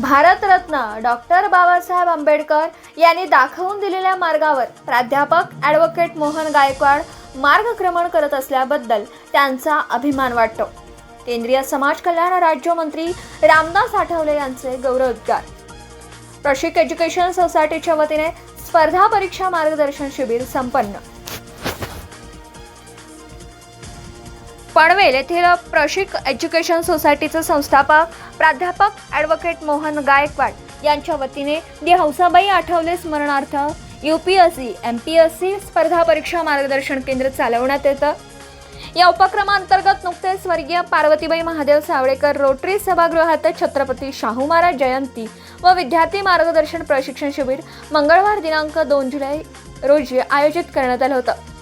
Bharat Ratna doctor Babasaheb Ambedkar यांनी दाखवून दिलेल्या मार्गावर प्राध्यापक ॲडव्होकेट मोहन गायकवाड मार्गक्रमण करत असल्याबद्दल त्यांचा अभिमान वाटतो. केंद्रीय समाज कल्याण राज्यमंत्री रामदास आठवले यांचे गौरवोद्गार प्रशिक एज्युकेशन सोसायटीच्या वतीने स्पर्धा परीक्षा मार्गदर्शन शिबिर संपन्न. पनवेल येथील प्रशिक एज्युकेशन सोसायटीचे संस्थापक प्राध्यापक ॲडव्होकेट मोहन गायकवाड यांच्या वतीने दि हौसाबाई आठवले स्मरणार्थ U P S C M P S C स्पर्धा परीक्षा मार्गदर्शन केंद्र चालवण्यात येतं. या उपक्रमांतर्गत नुकतेच स्वर्गीय पार्वतीबाई महादेव सावळेकर रोटरी सभागृहात छत्रपती शाहू महाराज जयंती व विद्यार्थी मार्गदर्शन प्रशिक्षण शिबिर मंगळवार दिनांक दोन जुलै रोजी आयोजित करण्यात आलं होतं.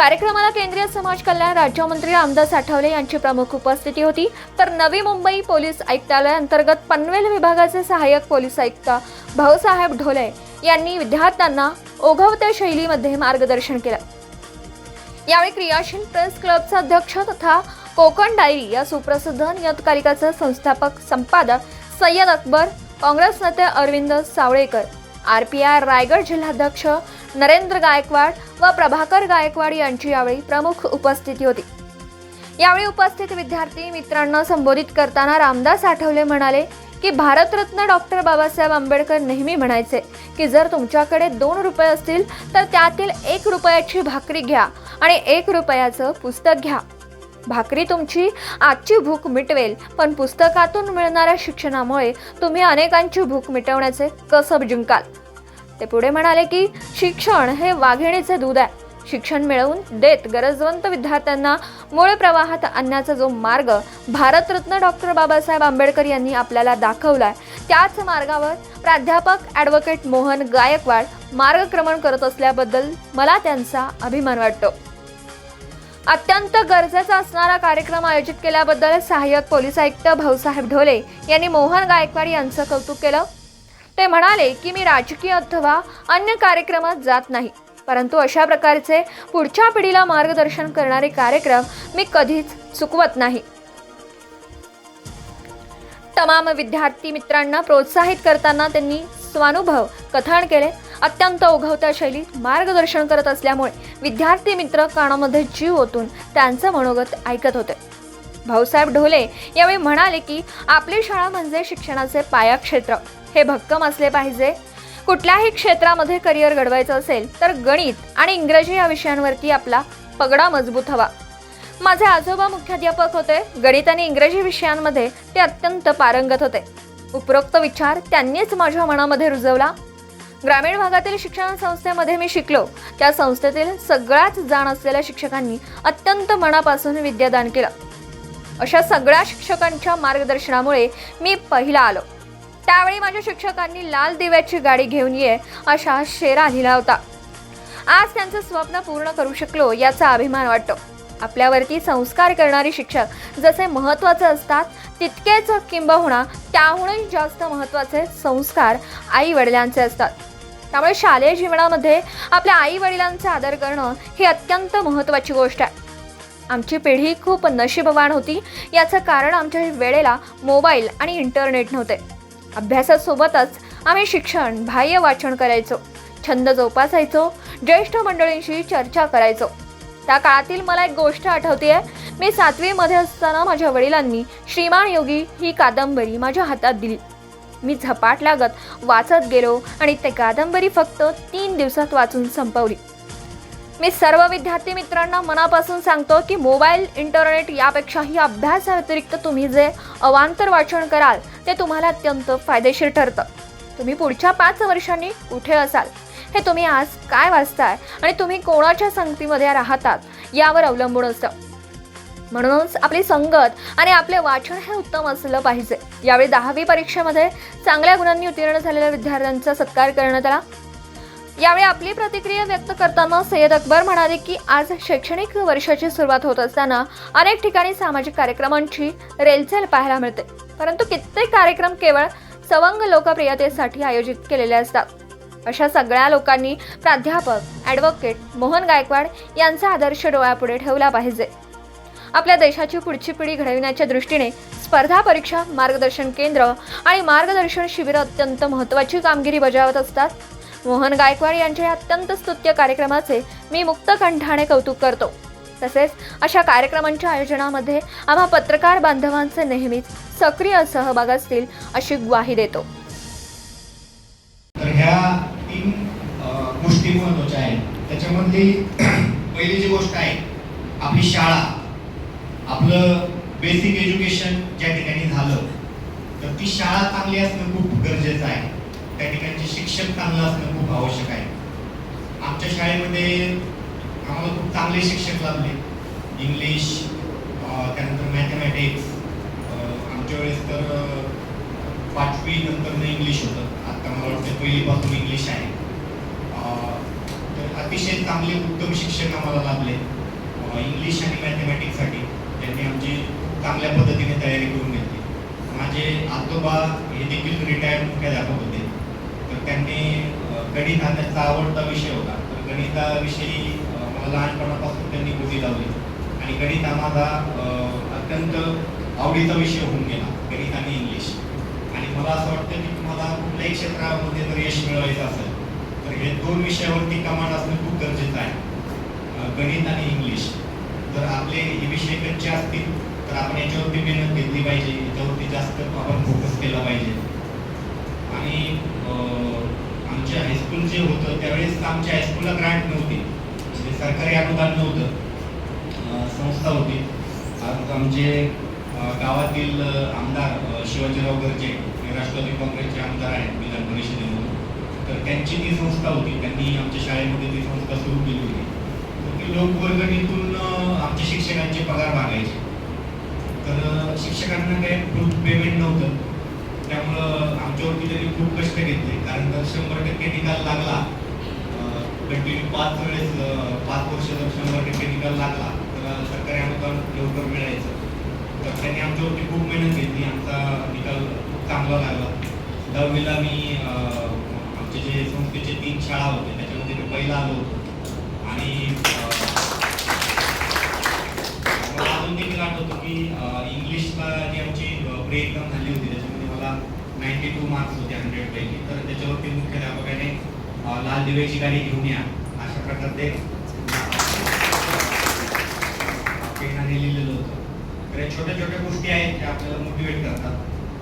कार्यक्रमाला केंद्रीय समाज कल्याण राज्यमंत्री रामदास आठवले यांची प्रमुख उपस्थिती होती. तर नवी मुंबई पोलीस आयुक्तालय अंतर्गत पनवेल विभागाचे सहाय्यक पोलीस आयुक्त भाऊसाहेब ढोले यांनी विद्यार्थ्यांना ओघवत्या शैलीमध्ये मार्गदर्शन केलं. यावेळी क्रियाशील प्रेस क्लबचा अध्यक्ष तथा कोकण डायरी या सुप्रसिद्ध नियतकालिकाचे संस्थापक संपादक सय्यद अकबर काँग्रेस नेते Arvind Savalekar R P I Raigad जिल्हाध्यक्ष नरेंद्र गायकवाड व प्रभाकर गायकवाड यांची यावेळी प्रमुख उपस्थिती होती. यावेळी उपस्थित विद्यार्थी मित्रांना संबोधित करताना रामदास आठवले म्हणाले की भारतरत्न डॉक्टर बाबासाहेब आंबेडकर नेहमी म्हणायचे की जर तुमच्याकडे दोन रुपये असतील तर त्यातील एक रुपयाची भाकरी घ्या आणि एक रुपयाचं पुस्तक घ्या. भाकरी तुमची आजची भूक मिटवेल पण पुस्तकातून मिळणाऱ्या शिक्षणामुळे तुम्ही अनेकांची भूक मिटवण्याचे कसब जिंकाल. ते पुढे म्हणाले की शिक्षण हे वाघिणीचे दूध आहे. शिक्षण मिळवून देत गरजवंत विद्यार्थ्यांना मूळ प्रवाहात आणण्याचा जो मार्ग भारतरत्न डॉक्टर बाबासाहेब आंबेडकर यांनी आपल्याला दाखवलाय त्याच मार्गावर प्राध्यापक ॲडव्होकेट मोहन गायकवाड मार्गक्रमण करत असल्याबद्दल मला त्यांचा अभिमान वाटतो. अत्यंत गरजेचा असणारा कार्यक्रम आयोजित केल्याबद्दल सहाय्यक पोलीस आयुक्त भाऊसाहेब ढोले यांनी मोहन गायकवाड यांचं कौतुक केलं. ते म्हणाले की मी राजकीय अथवा अन्य कार्यक्रमात जात नाही. परंतु अशा प्रकारचे पुढच्या पिढीला मार्गदर्शन करणारे कार्यक्रम मी कधीच चुकवत नाही. तमाम विद्यार्थी मित्रांना प्रोत्साहित करताना त्यांनी स्वानुभव कथन केले. अत्यंत ओघवत्या शैलीत मार्गदर्शन करत असल्यामुळे विद्यार्थी मित्र कानामध्ये जीव ओतून त्यांचं मनोगत ऐकत होते. भाऊसाहेब ढोले यावेळी म्हणाले की आपली शाळा म्हणजे शिक्षणाचे पाया क्षेत्र हे भक्कम असले पाहिजे. कुठल्याही क्षेत्रामध्ये करिअर घडवायचं असेल तर गणित आणि इंग्रजी या विषयांवरती आपला पगडा मजबूत हवा. माझे आजोबा मुख्याध्यापक होते. गणित आणि इंग्रजी विषयांमध्ये ते अत्यंत पारंगत होते. उपरोक्त विचार त्यांनीच माझ्या मनामध्ये रुजवला. ग्रामीण भागातील शिक्षण संस्थेमध्ये मी शिकलो. त्या संस्थेतील सगळ्याच जाण असलेल्या शिक्षकांनी अत्यंत मनापासून विद्यादान केलं. अशा सगळ्या शिक्षकांच्या मार्गदर्शनामुळे मी पहिला आलो. त्यावेळी माझ्या शिक्षकांनी लाल दिव्याची गाडी घेऊन ये अशा शेरा लिहिला होता. आज त्यांचं स्वप्न पूर्ण करू शकलो याचा अभिमान वाटतो. आपल्यावरती संस्कार करणारे शिक्षक जसे महत्त्वाचे असतात तितकेच किंबहुना त्याहूनही जास्त महत्त्वाचे संस्कार आई वडिलांचे असतात. त्यामुळे शालेय जीवनामध्ये आपल्या आई वडिलांचा आदर करणं ही अत्यंत महत्त्वाची गोष्ट आहे. आमची पिढी खूप नशीबवान होती याचं कारण आमच्या वेळेला मोबाईल आणि इंटरनेट नव्हते. अभ्यासासोबतच आम्ही शिक्षण बाह्य वाचन करायचो छंद जोपासायचो ज्येष्ठ मंडळींशी चर्चा करायचो. त्या काळातील मला एक गोष्ट आठवते मी सातवीमध्ये असताना माझ्या वडिलांनी श्रीमान योगी ही कादंबरी माझ्या हातात दिली. मी झपाट लागत वाचत गेलो आणि ते कादंबरी फक्त तीन दिवसात वाचून संपवली. मी सर्व विद्यार्थी मित्रांना मनापासून सांगतो की मोबाईल इंटरनेट यापेक्षाही अभ्यासाव्यतिरिक्त तुम्ही जे अवांतर वाचन कराल ते तुम्हाला अत्यंत फायदेशीर ठरतं. तुम्ही पुढच्या पाच वर्षांनी कुठे असाल? हे तुम्ही आज काय वाचताय? आणि तुम्ही कोणाच्या संगतीमध्ये राहतात? यावर अवलंबून असतं. म्हणूनच आपली संगत आणि आपले वाचन हे उत्तम असलं पाहिजे. यावेळी दहावी परीक्षेमध्ये चांगल्या गुणांनी उत्तीर्ण झालेल्या विद्यार्थ्यांचा सत्कार करण्यात आला. यावेळी आपली प्रतिक्रिया व्यक्त करताना सय्यद अकबर म्हणाले की आज शैक्षणिक वर्षाची सुरुवात होत असताना अनेक ठिकाणी सामाजिक कार्यक्रमांची रेलचेल पाहायला मिळते. परंतु कित्येक कार्यक्रम केवळ सवंग लोकप्रियतेसाठी आयोजित केलेले असतात. अशा सगळ्या लोकांनी प्राध्यापक ॲडव्होकेट मोहन गायकवाड यांचा आदर्श डोळ्यापुढे ठेवला पाहिजे. आपल्या देशाची पुढची पिढी घडविण्याच्या दृष्टीने स्पर्धा परीक्षा मार्गदर्शन केंद्र आणि मार्गदर्शन शिबिरं अत्यंत महत्त्वाची कामगिरी बजावत असतात. मोहन गायकवाड यांच्या या अत्यंत स्तुत्य कार्यक्रमाचे मी मुक्त कंठाने कौतुक करतो. तसेच अशा कार्यक्रमांच्या आयोजनामध्ये आम्हा पत्रकार बांधवांचे नेहमीच सक्रिय सहभाग असतील अशी ग्वाही देतो. तर ह्या तीन गोष्टी महत्त्वाच्या आहेत. त्याच्यामधली पहिली जी गोष्ट आहे आपली शाळा. आपलं बेसिक एज्युकेशन ज्या ठिकाणी झालं तर ती शाळा चांगली असणं खूप गरजेचं आहे. त्या ठिकाणचे शिक्षक चांगलं असणं खूप आवश्यक आहे. आमच्या शाळेमध्ये आम्हाला खूप चांगले शिक्षक लाभले. इंग्लिश त्यानंतर मॅथमॅटिक्स आमच्या वेळेस तर पाचवी नंतर इंग्लिश होतं. आता मला वाटतं पहिलीपासून इंग्लिश आहे. तर अतिशय चांगले उत्तम शिक्षक आम्हाला लाभले. इंग्लिश आणि मॅथमॅटिक्ससाठी त्यांनी आमची चांगल्या पद्धतीने तयारी करून घेतली. माझे आजोबा हे देखील रिटायर्ड मुख्याध्यापक होते. तर त्यांनी गणित हा त्यांचा आवडता विषय होता. तर गणिताविषयी लहानपणापासून त्यांनी गोदी लावली. आणि गणित हा माझा अत्यंत आवडीचा विषय होऊन गेला गणित आणि इंग्लिश. आणि मला असं वाटतं की तुम्हाला कुठल्याही क्षेत्रामध्ये जर यश मिळवायचं असेल तर हे दोन विषयावरती कमांड असणं खूप गरजेचं आहे. गणित आणि इंग्लिश. जर आपले हे विषय कच्चे असतील तर आपण याच्यावरती मेहनत घेतली पाहिजे याच्यावरती जास्त आपण फोकस केला पाहिजे. आणि आमच्या हायस्कूल जे होतं त्यावेळेस आमच्या हायस्कूलला ग्रँट नव्हती. सरकारी अनुदान नव्हतं. संस्था होती. आज आमचे गावातील आमदार शिवाजीराव गर्जे हे राष्ट्रवादी काँग्रेसचे आमदार आहेत विधान परिषदेमधून. तर त्यांची ती संस्था होती. त्यांनी आमच्या शाळेमध्ये ती संस्था सुरू केली होती. तर ती लोकवर्गणीतून आमच्या शिक्षकांचे पगार मागायचे. तर शिक्षकांना काही प्रूफ पेमेंट नव्हतं. त्यामुळं आमच्यावरती त्यांनी खूप कष्ट घेतले. कारण जर शंभर टक्के निकाल लागला. कंटिन्यू पाच वेळेस पाच वर्ष जर शंभर टक्के निकाल लागला तर सरकारी अनुदान लवकर मिळायचं. तर त्यांनी आमच्यावरती खूप मेहनत घेतली आमचा निकाल खूप चांगला लागला. दहावीला मी आमचे जे संस्थेचे तीन शाळा होते त्याच्यामध्ये मी पहिला आलो होतो. आणि मला अजून देखील आठवतो की इंग्लिशला जी आमची प्रे एक्झाम झाली होती त्याच्यामध्ये मला नाईन्टी टू मार्क्स होते हंड्रेड पैकी. तर त्याच्यावरती मुख्याध्यापकाने लाल दिव्याची गाडी घेऊन या. अशा प्रकारचे पेनाने लिहिलेलं होतं. तर छोट्या छोट्या गोष्टी आहेत ज्या आपल्याला मोटिवेट करतात.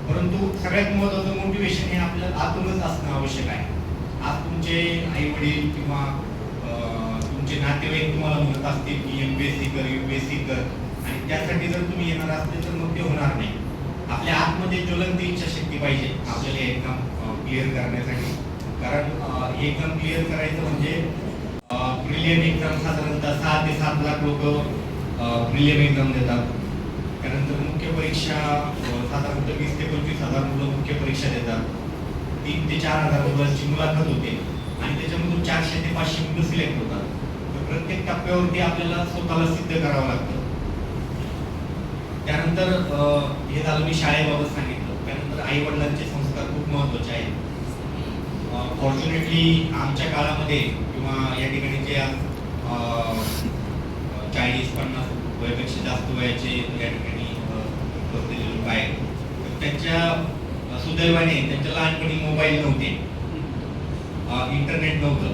परंतु सगळ्यात महत्त्वाचं मोटिवेशन हे आपल्याला आतूनच असणं आवश्यक आहे. आज तुमचे आई वडील किंवा तुमचे नातेवाईक तुम्हाला म्हणत असतील की एम बी एस सी कर यू पी एस सी कर. आणि त्यासाठी जर तुम्ही येणार असले तर मग ते होणार नाही. आपल्या आतमध्ये ज्वलंत इच्छाशक्ती पाहिजे. आपल्याला हे क्लिअर करण्यासाठी. कारण एकदम एक्झाम क्लिअर करायचं म्हणजे प्रिलियम एक्झाम साधारणतः सहा ते सात लाख लोक प्रिलियम एक्झाम देतात. त्यानंतर मुख्य परीक्षा साधारणतः वीस ते पंचवीस हजार मुलं मुख्य परीक्षा देतात. तीन ते चार हजार मुलांची मुलाखत होते आणि त्याच्यामधून चारशे ते पाचशे मुलं सिलेक्ट होतात. तर प्रत्येक टप्प्यावरती आपल्याला स्वतःला सिद्ध करावं लागतं. त्यानंतर हे झालं मी शाळेबाबत सांगितलं. त्यानंतर आई वडिलांचे संस्कार खूप महत्त्वाचे आहेत. फॉर्च्युनेटली आमच्या काळामध्ये किंवा या ठिकाणी जे चाळीस पन्नास वयापेक्षा जास्त वयाचे या ठिकाणी बसलेले लोक आहेत. तर त्यांच्या सुदैवाने त्यांच्या लहानपणी मोबाईल नव्हते. इंटरनेट नव्हतं.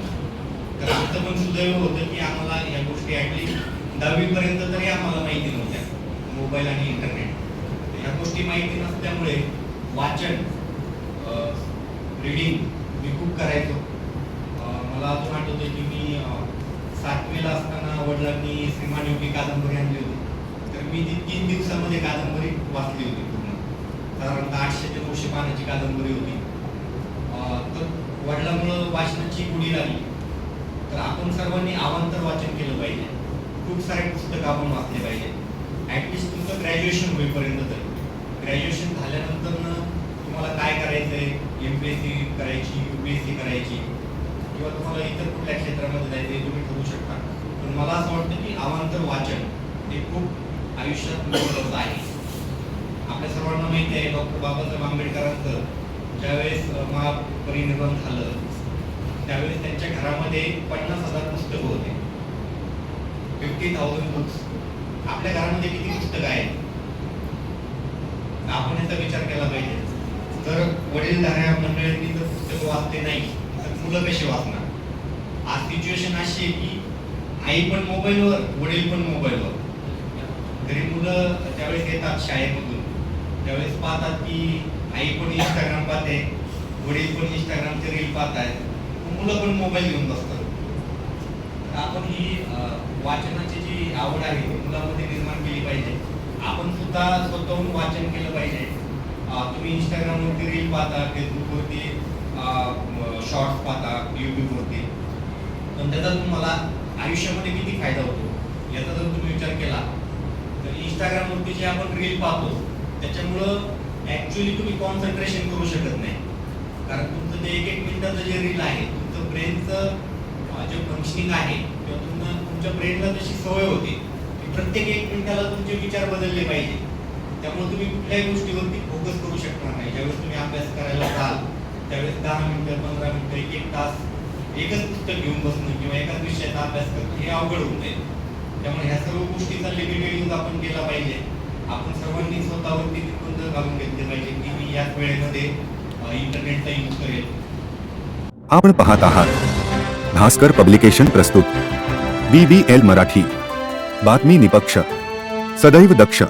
तर आमचं पण सुदैव होतं की आम्हाला या गोष्टी ॲटलिस्ट दहावीपर्यंत तरी आम्हाला माहिती नव्हत्या मोबाईल आणि इंटरनेट ह्या गोष्टी माहिती नसल्यामुळे वाचन रीडिंग मी खूप करायचो. मला अजून आठवतं की मी सातवीला असताना वडिलांनी श्रीमान योगी कादंबरी आणली होती. तर मी ती तीन दिवसामध्ये कादंबरी वाचली होती पूर्ण. साधारणतः आठशे ते नऊशे पानाची कादंबरी होती. तर वडिलांमुळं वाचनाची गुढी लागली. तर आपण सर्वांनी आवांतर वाचन केलं पाहिजे. खूप सारे पुस्तकं आपण वाचले पाहिजे. ॲटलिस्ट तुमचं ग्रॅज्युएशन होईपर्यंत तरी. ग्रॅज्युएशन झाल्यानंतर तुम्हाला काय करायचं आहे एम पी एस सी करायची यू पी एस सी करायची? किंवा तुम्हाला इतर कुठल्या क्षेत्रामध्ये जायचं आहे तुम्ही ठरवू शकता. पण मला असं वाटतं की अवांतर वाचन हे खूप आयुष्यात महत्त्वाचं आहे. आपल्या सर्वांना माहिती आहे डॉक्टर बाबासाहेब आंबेडकरांचं ज्यावेळेस अं, महापरिनिर्वाण झालं त्यावेळेस त्यांच्या घरामध्ये पन्नास हजार पुस्तकं होते. फिफ्टी थाउजंड बुक्स आपल्या घरामध्ये किती पुस्तकं आहेत? आपण याचा विचार केला पाहिजे. तर वडीलधाऱ्या मंडळींनी तर पुस्तकं वाचते नाही तर मुलं कशी वाचणार? आज सिच्युएशन अशी आहे की आई पण मोबाईलवर वडील पण मोबाईलवर. घरी मुलं ज्यावेळेस येतात शाळेमधून. त्यावेळेस पाहतात की आई पण इंस्टाग्राम पाहते वडील पण इंस्टाग्रामचे रील पाहत आहेत मुलं पण मोबाईल घेऊन बसतात. तर आपण ही वाचनाची जी आवड आहे ती निर्माण केली पाहिजे. आपण सुद्धा स्वतःहून वाचन केलं पाहिजे. तुम्ही इंस्टाग्रामवरती रील पाहता फेसबुकवरती शॉर्ट्स पाहता यूट्यूबवरती पण त्याचा तुम्हाला आयुष्यामध्ये किती फायदा होतो याचा जर तुम्ही विचार केला तर इंस्टाग्रामवरती जे आपण रील पाहतो त्याच्यामुळं ॲक्च्युली तुम्ही कॉन्सन्ट्रेशन करू शकत नाही. कारण तुमचं ते एक एक मिनिटाचं जे रील आहे तुमचं ब्रेनचं जे फंक्शनिंग आहे किंवा तुमचं तुमच्या ब्रेनला तशी सवय होते की प्रत्येक एक मिनिटाला तुमचे विचार बदलले पाहिजे. त्यामुळे तुम्ही कुठल्याही गोष्टीवरती फोकस करू शकणार नाही. ज्यावेळेस तुम्ही अभ्यास करायला जाल त्यावेळेस दहा मिनिटं पंधरा मिनिटं एक एक तास एकच पुस्तक घेऊन बसणं किंवा एकाच विषयाचा अभ्यास करणं हे अवघड होऊन जाईल. त्यामुळे ह्या सर्व गोष्टीचा लिमिटेड यूज आपण केला पाहिजे. आपण सर्वांनी स्वतःवरती निर्बंध घालून घेतले पाहिजे की मी याच वेळेमध्ये इंटरनेटचा यूज करेल. आपण पाहत आहात. भास्कर पब्लिकेशन प्रस्तुत. B B L Marathi. बातमी निपक्ष. सदैव दक्ष.